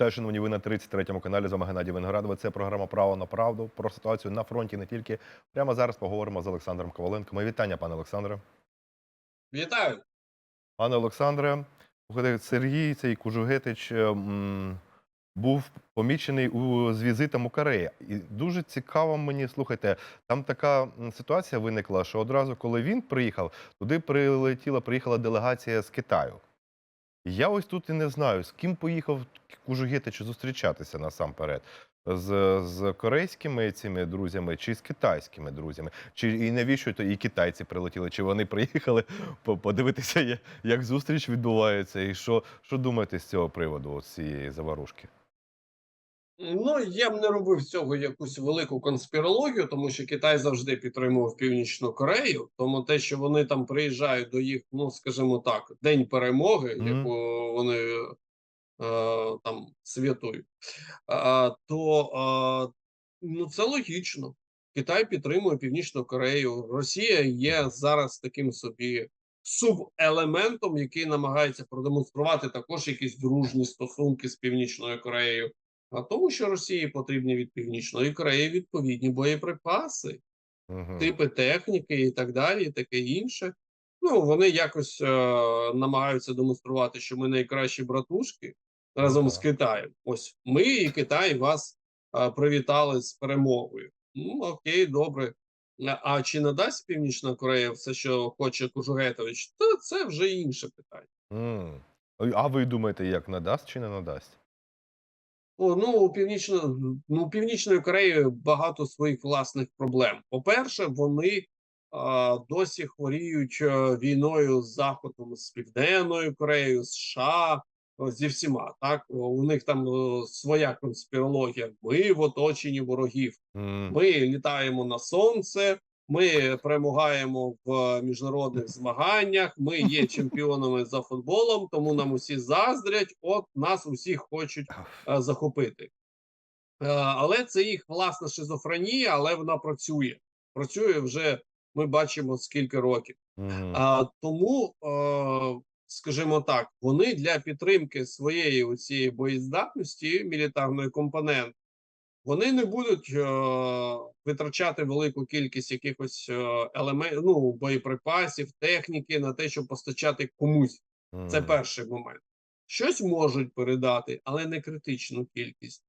Вітаю, шановні, ви на 33-му каналі. З вами Геннадій Виноградова. Це програма Право на правду про ситуацію на фронті не тільки. Прямо зараз поговоримо з Олександром Коваленко. Мої вітання, пане Олександре. Вітаю. Пане Олександре, Сергій цей Кужугетич е, був помічений у, з візитом у Кореї. І дуже цікаво мені, слухайте, там така ситуація виникла, що одразу, коли він приїхав, туди прилетіла, приїхала делегація з Китаю. Я ось тут і не знаю, з ким поїхав Кужугетич зустрічатися насамперед. З, з корейськими цими друзями чи з китайськими друзями? Чи і навіщо то і китайці прилетіли? Чи вони приїхали по- подивитися, як зустріч відбувається, і що, що думаєте з цього приводу, з цієї заварушки? Ну, я б не робив цього якусь велику конспірологію, тому що Китай завжди підтримував Північну Корею. Тому те, що вони там приїжджають до їх, ну скажімо так, день перемоги, Мгм. яку вони е, там святують, е, то е, ну це логічно. Китай підтримує Північну Корею. Росія є зараз таким собі субелементом, який намагається продемонструвати також якісь дружні стосунки з Північною Кореєю. А тому, що Росії потрібні від Північної Кореї відповідні боєприпаси, Угу. типи техніки і так далі, і таке інше. Ну, вони якось е, намагаються демонструвати, що ми найкращі братушки разом з. Китаєм. Ось ми і Китай вас е, привітали з перемогою. Ну, окей, добре. А- А чи надасть Північна Корея все, що хоче Кужугетович, то це вже інше питання. М. А ви думаєте, як надасть чи не надасть? О, ну, у північно, ну, у Північної Кореї багато своїх власних проблем. По-перше, вони а, досі хворіють е, війною з Заходом, з Південною Кореєю, з США, зі всіма. Так у них там е, своя конспірологія. Ми в оточенні ворогів. Ми літаємо на сонце. Ми перемагаємо в міжнародних змаганнях. Ми є чемпіонами за футболом, тому нам усі заздрять. От нас усіх хочуть е, захопити. Е, Але це їх власна шизофренія, але вона працює. Працює вже ми бачимо скільки років. А, тому, е, скажімо так, вони для підтримки своєї цієї боєздатності мілітарної компоненти, вони не будуть е, витрачати велику кількість якихось е, елементів, ну, боєприпасів, техніки на те, щоб постачати комусь. Це перший момент. Щось можуть передати, але не критичну кількість.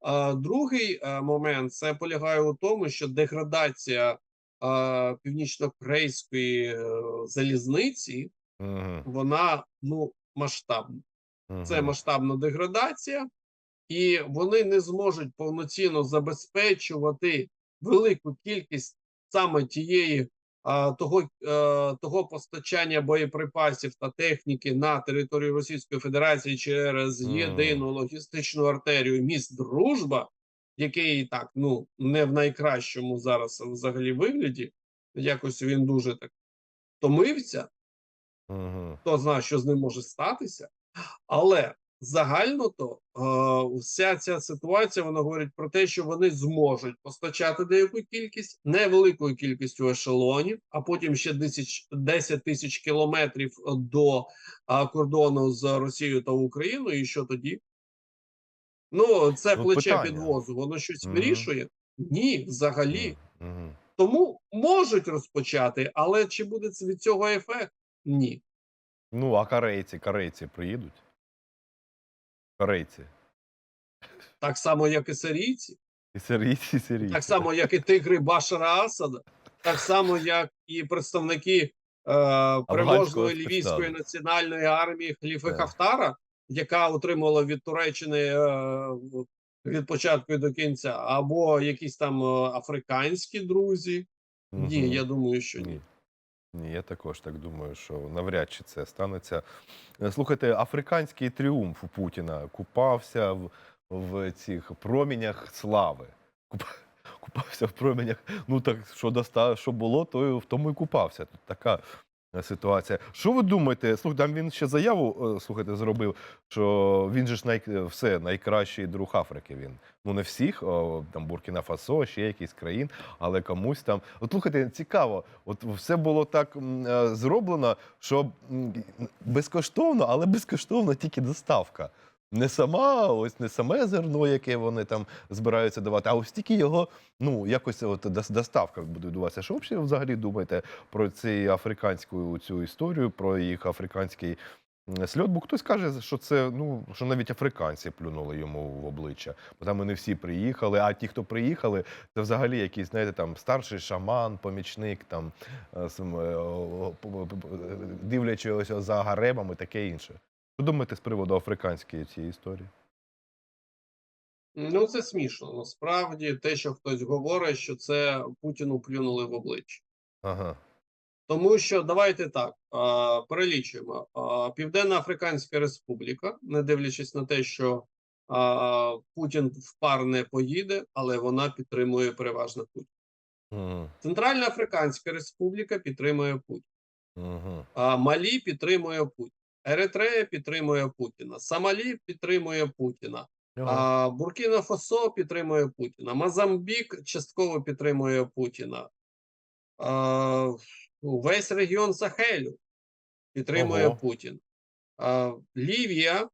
А, другий е, момент це полягає у тому, що деградація е, північно-корейської е, залізниці Мгм. вона ну масштабна. Це масштабна деградація, і вони не зможуть повноцінно забезпечувати велику кількість саме тієї а, того, е, того постачання боєприпасів та техніки на територію Російської Федерації через єдину логістичну артерію міст Дружба, який так ну не в найкращому зараз взагалі вигляді. Якось він дуже так втомився Мгм. хто знає, що з ним може статися, але загально то е, вся ця ситуація вона говорить про те, що вони зможуть постачати деяку кількість невеликою кількістю ешелонів, а потім ще 10, 10 тисяч кілометрів до а, кордону з Росією та Україною. І що тоді? Ну, це Ну, плече питання. підвозу, воно щось вирішує? Ні, взагалі. Мгм. Тому можуть розпочати, але чи буде від цього ефект? Ні. Ну, а корейці, корейці приїдуть? Корейці. Так само, як і сирійці. І сирійці, і сирійці. Так само, як і тигри Башара Асада, так само, як і представники е, переможної лівійської національної армії Хліфи Так. Хафтара, яка отримала від Туреччини е, від початку і до кінця, або якісь там е, африканські друзі. Ні, я думаю, що ні. Ні. Я також так думаю, що навряд чи це станеться. Е, Слухайте, африканський тріумф у Путіна купався в, в цих промінях слави. Купався в промінях. Ну так що доста, що було, то в тому і купався. Тут така ситуація. Що ви думаєте? Слухайте, там він ще заяву е, слухайте, зробив, що він же ж най, все найкращий друг Африки. Він ну не всіх, о, там Буркіна Фасо, ще якісь країн, але комусь там. От слухайте, цікаво, от все було так е, зроблено, що безкоштовно, але безкоштовно тільки доставка. Не сама, ось не саме зерно, яке вони там збираються давати, а ось тільки його, ну, якось от доставка буде відбуватися. Що ви взагалі думаєте про цю африканську цю історію, про їх африканський сльот? Бо хтось каже, що це, ну, що навіть африканці плюнули йому в обличчя. Бо там вони всі приїхали, а ті, хто приїхали, це взагалі якийсь, знаєте, там старший шаман, помічник, там, е, е, дивлячись за гаремами, таке інше. Що думаєте з приводу африканської цієї історії? Ну, це смішно. Насправді, те, що хтось говорить, що це Путіну плюнули в обличчя. Ага. Тому що давайте так а, перелічуємо. А, Південна Африканська Республіка, не дивлячись на те, що а, Путін в пар не поїде, але вона підтримує переважно Путін. Угу. Центральна Африканська Республіка підтримує Путін. Угу. А, Малі підтримує Путін. Еритрея підтримує Путіна. Сомалі підтримує Путіна. А, Буркіна Фасо підтримує Путіна. Мозамбік частково підтримує Путіна. А, весь регіон Сахелю підтримує Ого. Путін. А, Лівія,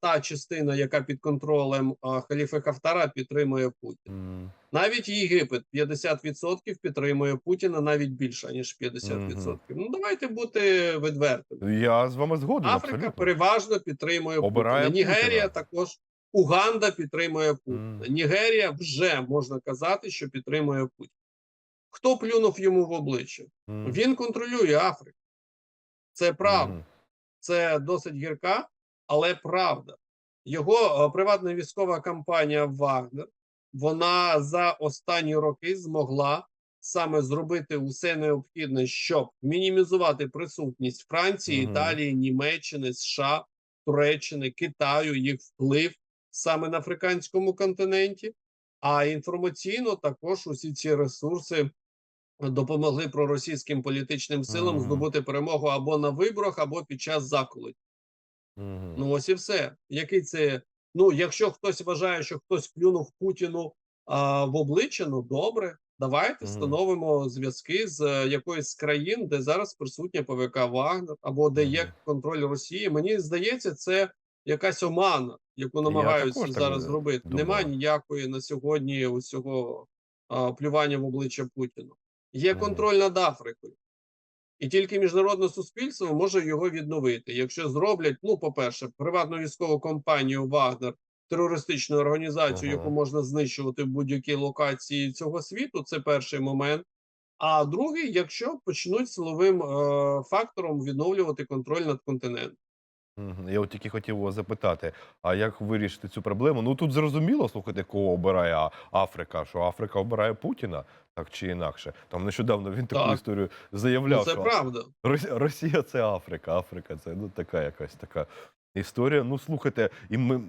та частина, яка під контролем а, Халіфа Хафтара, підтримує Путін. М, Навіть Єгипет 50% підтримує Путіна, навіть більше ніж 50%. Ну давайте бути відвертими. Я з вами згоден. Африка абсолютно. переважно підтримує Обирає Путіна. Нігерія Путіна. також. Уганда підтримує Путіна. Мгм. Нігерія вже можна казати, що підтримує Путіна. Хто плюнув йому в обличчя? М, Він контролює Африку. Це правда. мгм. Це досить гірка, але правда. Його е, приватна військова компанія Вагнер вона за останні роки змогла саме зробити усе необхідне, щоб мінімізувати присутність Франції, Мгм. Італії, Німеччини, США, Туреччини, Китаю, їх вплив саме на африканському континенті. А інформаційно також усі ці ресурси допомогли проросійським політичним силам Мгм. здобути перемогу або на виборах, або під час заколоть. Ну ось і все. Який це? Ну, якщо хтось вважає, що хтось плюнув Путіну а, в обличчя, ну добре, давайте встановимо зв'язки з е, якоюсь країн, де зараз присутня ПВК Вагнер, або де є контроль Росії. Мені здається, це якась омана, яку намагаються зараз зробити. думаю. Нема ніякої на сьогодні усього а, плювання в обличчя Путіну. Є контроль над Африкою. І тільки міжнародне суспільство може його відновити. Якщо зроблять, ну, по-перше, приватну військову компанію Вагнер, терористичну організацію, Ага. яку можна знищувати в будь-якій локації цього світу, це перший момент. А другий, якщо почнуть силовим е, фактором відновлювати контроль над континентом. Я от тільки хотів вас запитати, а як вирішити цю проблему? Ну тут зрозуміло, слухайте, кого обирає Африка, що Африка обирає Путіна, так чи інакше. Там нещодавно він таку Так. історію Ну, заявляв, це що правда. Росія, це Африка, Африка це ну така якась така історія. Ну слухайте, і ми,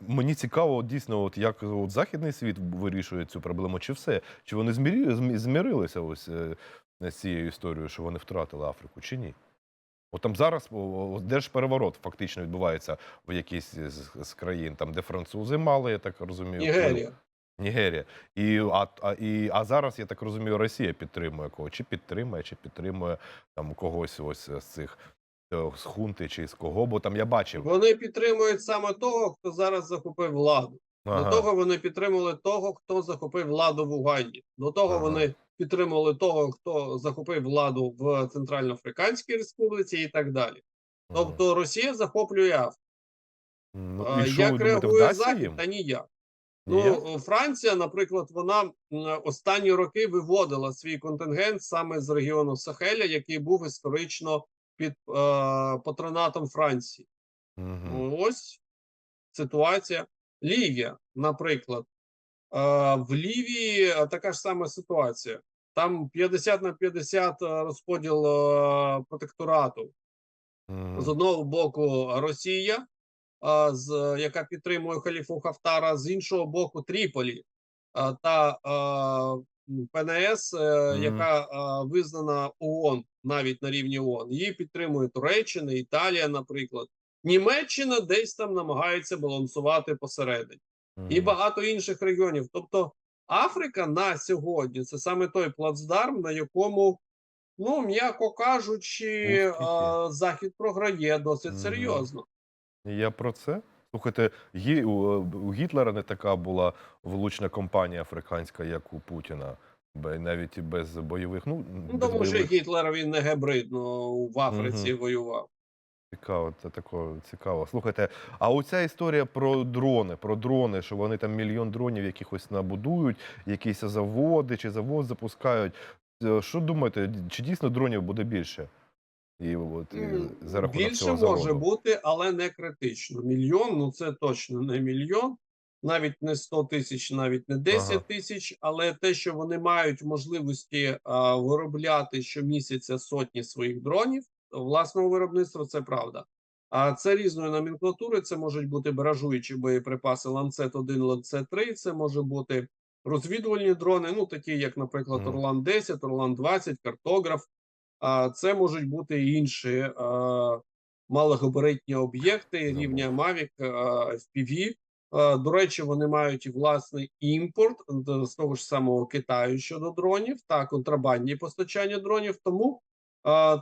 мені цікаво, дійсно, от як от західний світ вирішує цю проблему, чи все? Чи вони змірі, змірилися ось е, з цією історією, що вони втратили Африку, чи ні? От там зараз держпереворот фактично відбувається в якійсь з, країн, там, де французи мали, я так розумію. Нігерія. Нігерія. І, а, а, і, а зараз, я так розумію, Росія підтримує кого? Чи підтримує, чи підтримує там когось ось з цих е, з хунти, чи з кого, бо там я бачив. Вони підтримують саме того, хто зараз захопив владу. До того вони підтримували того, хто захопив владу в Уганді. До того Ага. вони підтримували того, хто захопив владу в Центральноафриканській Республіці і так далі. Мгм. Тобто Росія захоплює Африку. ну, А і Як реагує Захід, та ніяк. Ніяк? Ну, Франція, наприклад, вона останні роки виводила свій контингент саме з регіону Сахеля, який був історично під е, патронатом Франції. Ну, Ось ситуація. Лівія, наприклад. В Лівії така ж сама ситуація. Там 50 на 50 е, розподіл протекторату. З одного боку Росія, з, яка підтримує халіфу Хафтара, з іншого боку Тріполі та ПНС, е, яка визнана ООН навіть на рівні ООН. Її підтримує Туреччина, Італія, наприклад. Німеччина десь там намагається балансувати посередині і багато інших регіонів. Тобто Африка на сьогодні це саме той плацдарм, на якому, ну м'яко кажучи, а, захід програє досить серйозно. Я про це Слухайте, Гі- у, Гітлера не така була влучна компанія африканська, як у Путіна. Навіть без бойових. Ну, Ну, без тому що. Гітлер він не гібридно в Африці воював. Цікаво, це тако цікаво. Слухайте, а оця історія про дрони, про дрони, що вони там мільйон дронів якихось набудують, якісь заводи чи завод запускають. Е, Що думаєте, чи дійсно дронів буде більше? І от і за рахунок Більше цього може бути, але не критично. Мільйон, ну це точно не мільйон, навіть не 100 тисяч, навіть не 10 Ага. тисяч. Але те, що вони мають можливості а, виробляти щомісяця сотні своїх дронів власного виробництва, це правда. А це різної номенклатури. Це можуть бути баражуючі боєприпаси Ланцет 1 Ланцет 3 Це може бути розвідувальні дрони, ну такі як, наприклад, Орлан 10 Орлан 20 картограф. А це можуть бути і інші е, малогабаритні об'єкти рівня Mavic, FPV. До речі, вони мають і власний імпорт з того ж самого Китаю щодо дронів та контрабандні постачання дронів. Тому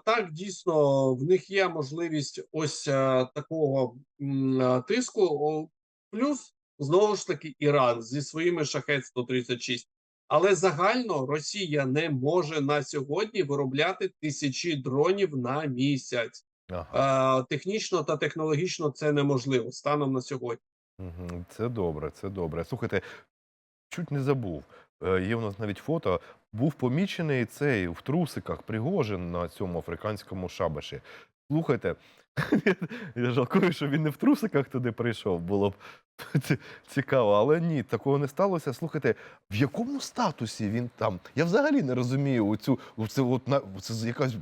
так дійсно в них є можливість ось е, такого е, тиску. Плюс знову ж таки Іран зі своїми шахет 136 але загально Росія не може на сьогодні виробляти тисячі дронів на місяць. Ага. Технічно та технологічно це неможливо станом на сьогодні. Це добре, це добре. Слухайте, чуть не забув. Е, Є у нас навіть фото. Був помічений цей в трусиках Пригожин на цьому африканському шабаші. Слухайте, я жалкую, що він не в трусиках туди прийшов. Було б цікаво, але ні, такого не сталося. Слухайте, в якому статусі він там? Я взагалі не розумію оцю, оце от на це якась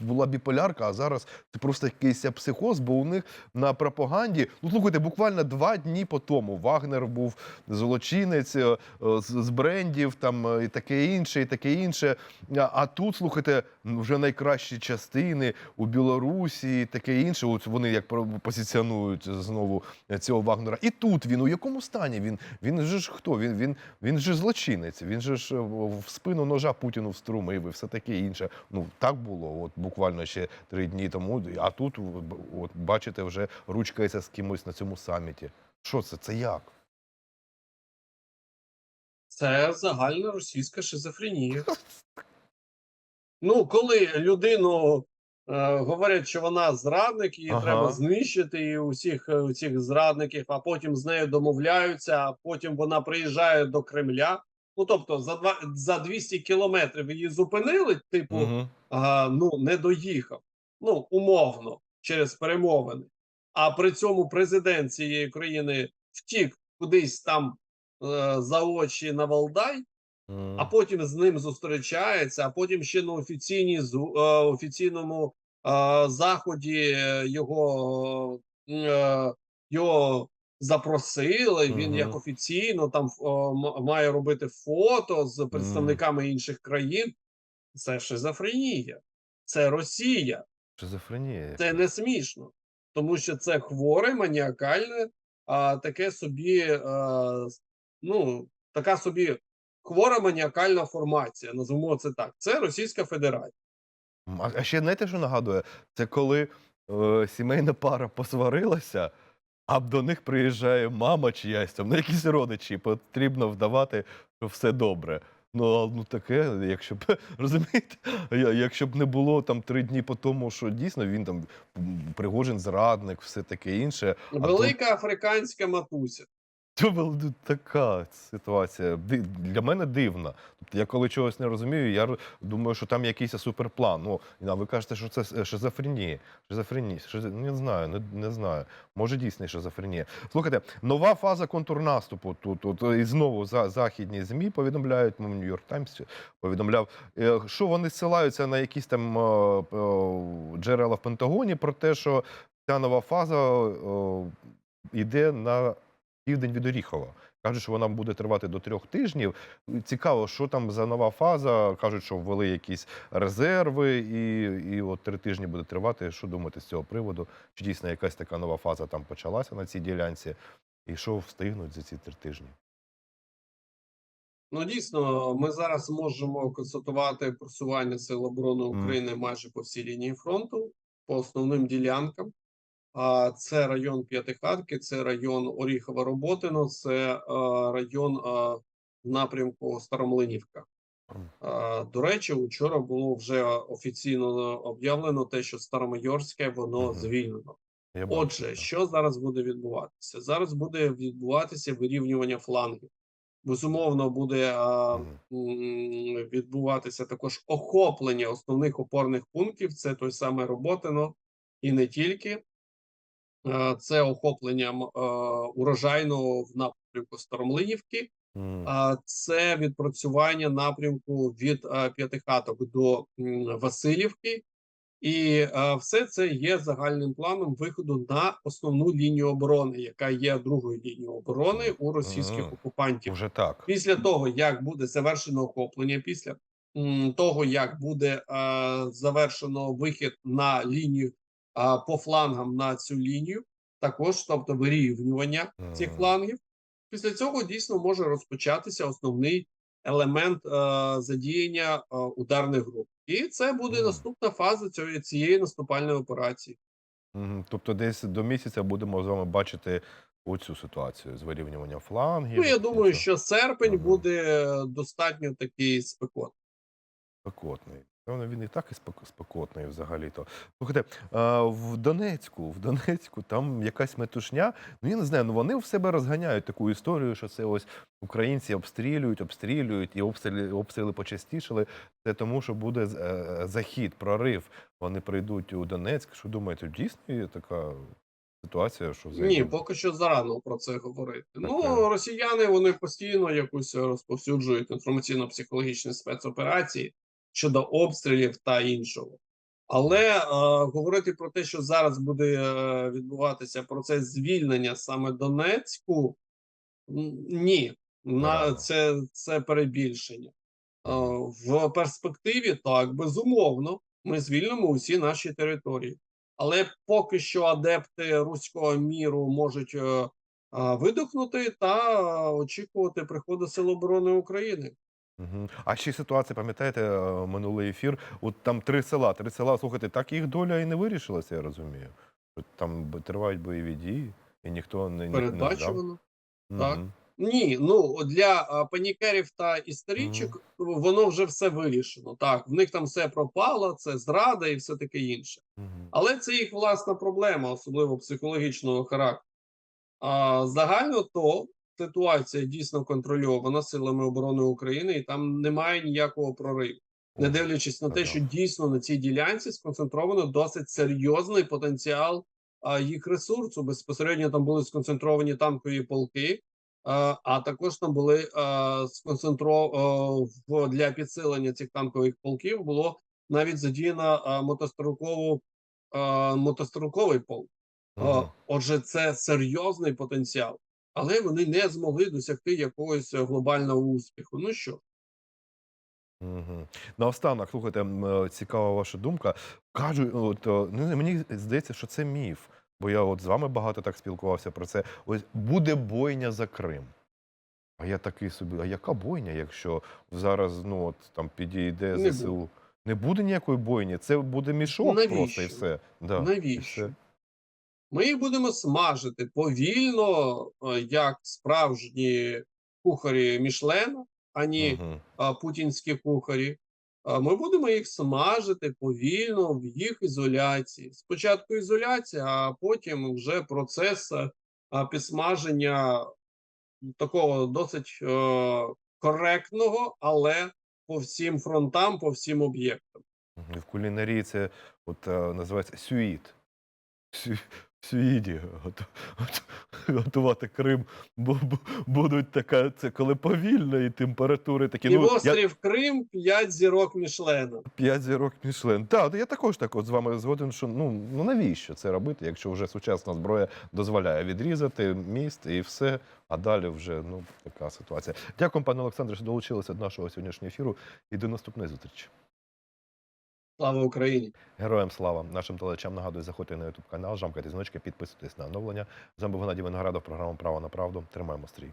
була біполярка, а зараз це просто якийсь психоз, бо у них на пропаганді. Ну слухайте, буквально два дні по тому Вагнер був злочинець е, е, з, брендів, там е, і таке інше, і таке інше. А, тут слухайте, вже найкращі частини у Білорусі, і таке інше. От вони як позиціонують знову цього Вагнера. І тут він у якому стані? Він він же ж хто? Він він він же злочинець. Він же ж е, в спину ножа Путіну вструмив і все таке інше. Ну так було. От буквально ще три дні тому. А тут от бачите, вже ручкається з кимось на цьому саміті. Що це? Це як? Це загальна російська шизофренія. Ну, коли людину говорять, що вона зрадник, її Ага. треба знищити і усіх е, цих зрадників, а потім з нею домовляються, а потім вона приїжджає до Кремля. Ну тобто, за два за 200 кілометрів її зупинили, типу, Угу. а, ну не доїхав. Ну умовно через перемовини. А при цьому президент цієї країни втік кудись там е, за очі на Валдай, а потім з ним зустрічається, а потім ще на офіційній е, офіційному е, заході е, його, е, його запросили. Він як офіційно там е, має робити фото з представниками інших країн. Це шизофренія, це Росія. Шизофренія. Це не смішно, тому що це хворе, маніакальне, а таке собі, е, ну, така собі хвора маніакальна формація. Назвемо це так. Це Російська Федерація. А ще знаєте, що нагадує? Це коли е, сімейна пара посварилася, а до них приїжджає мама чиясь там, ну якісь родичі, потрібно вдавати, що все добре. Ну, ну таке, якщо б розумієте, якщо б не було там три дні по тому, що дійсно він там Пригожин зрадник, все таке інше. А тут Велика африканська матуся. Це була така ситуація. Для мене дивна. Тобто я коли чогось не розумію, я думаю, що там якийсь суперплан. Ну, а ви кажете, що це шизофренія. Шизофренія. Шизо... Не знаю, не, не знаю. Може дійсно шизофренія. Слухайте, нова фаза контрнаступу тут. тут і знову за західні ЗМІ повідомляють, ну, Нью-Йорк Таймс повідомляв, е, що вони ссилаються на якісь там е, е, джерела в Пентагоні про те, що ця нова фаза йде на південь від Оріхова. Кажуть, що вона буде тривати до трьох тижнів. Цікаво, що там за нова фаза. Кажуть, що ввели якісь резерви, і, і от три тижні буде тривати. Що думаєте з цього приводу? Чи дійсно якась така нова фаза там почалася на цій ділянці? І що встигнуть за ці три тижні? Ну, дійсно, ми зараз можемо констатувати просування Сил оборони. України майже по всій лінії фронту, по основним ділянкам. А це район П'ятихатки, це район Оріхова Роботино, це район в напрямку Старомлинівка. До речі, вчора було вже офіційно об'явлено те, що Старомайорське воно звільнено. Отже, що зараз буде відбуватися? Зараз буде відбуватися вирівнювання флангів. Безумовно, буде а, відбуватися також охоплення основних опорних пунктів. Це той самий Роботино, і не тільки. Е, Це охоплення м, е, урожайного в напрямку Старомлинівки, а це відпрацювання напрямку від е, П'ятихаток до Васильівки, і все це є загальним планом виходу на основну лінію оборони, яка є другою лінією оборони у російських Мгм. окупантів. Уже так. Після того, як буде завершено охоплення, після того, як буде завершено вихід на лінію е, по флангам на цю лінію, також тобто вирівнювання цих флангів. Після цього дійсно може розпочатися основний елемент е, задіяння е, ударних груп, і це буде наступна фаза цієї, цієї наступальної операції. Тобто десь до місяця будемо з вами бачити оцю ситуацію з вирівнюванням флангів. Ну я думаю, що серпень буде достатньо такий спекотний. Спекотний. Певно, він і так і спек- спекотний взагалі-то. Слухайте, в Донецьку, в Донецьку там якась метушня. Ну я не знаю, ну вони в себе розганяють таку історію, що це ось українці обстрілюють, обстрілюють, і обстріли, обстріли почастішали. Це тому, що буде е, захід, прорив. Вони прийдуть у Донецьк. Що думаєте, дійсно є така ситуація, що Ні, поки що зарано про це говорити. Ну Таке. росіяни вони постійно якусь розповсюджують інформаційно-психологічні спецоперації щодо обстрілів та іншого. Але е, говорити про те, що зараз буде е, відбуватися процес звільнення саме Донецьку, ні, на це, це перебільшення. Е, В перспективі так, безумовно, ми звільнимо усі наші території. Але поки що адепти руського міру можуть е, а, видохнути та е, очікувати приходу Сил оборони України. Мгм. А ще ситуація, пам'ятаєте, е, минулий ефір. От там три села. Три села, слухайте, так їх доля і не вирішилася, я розумію. Там тривають бойові дії, і ніхто не, не, не так. Мгм. Ні, ну для панікерів та істеричок воно вже все вирішено. Так, в них там все пропало, це зрада і все таке інше. Мгм. Але це їх власна проблема, особливо психологічного характеру. А загально то ситуація дійсно контрольована силами оборони України, і там немає ніякого прориву. Не дивлячись на те, що дійсно на цій ділянці сконцентровано досить серйозний потенціал а, їх ресурсу. Безпосередньо там були сконцентровані танкові полки, а, а також там були сконцентровані для підсилення цих танкових полків. Було навіть задіяно мотострокову мотостроковий полк. Мгм. А, Отже, це серйозний потенціал, але вони не змогли досягти якогось е, глобального успіху. Ну що, Мгм. Наостанок, слухайте, е, цікава ваша думка. Кажуть, от, е, мені здається, що це міф, бо я от з вами багато так спілкувався про це. Ось буде бойня за Крим. А я такий собі, а яка бойня, якщо зараз ну, от, там підійде Не ЗСУ? Не буде ніякої бойні, це буде мішок просто і все. Да, і навіщо? все. Ми їх будемо смажити повільно, е, як справжні кухарі Мішлена, ані Мгм. а, путінські кухарі. Ми будемо їх смажити повільно в їх ізоляції. Спочатку ізоляція, а потім вже процес е, підсмаження такого досить е, коректного, але по всім фронтам, по всім об'єктам. В кулінарії це от, називається сюїт. Гот- готувати Крим, бо будуть така, це коли повільно і температури такі. І ну, я, Крим, п'ять зірок Мішлена. П'ять зірок Мішлен. Так, я також так от з вами згоден, що ну, ну навіщо це робити, якщо вже сучасна зброя дозволяє відрізати міст і все, а далі вже ну така ситуація. Дякую, пане Олександре, що долучилися до нашого сьогоднішнього ефіру і до наступної зустрічі. Слава Україні! Героям слава нашим телечам нагадую, заходьте на ютуб канал, жамкайте дзвіночки, підписуйтесь на оновлення. З вами був Геннадій Виноградов, програма Право на правду. Тримаємо стрій.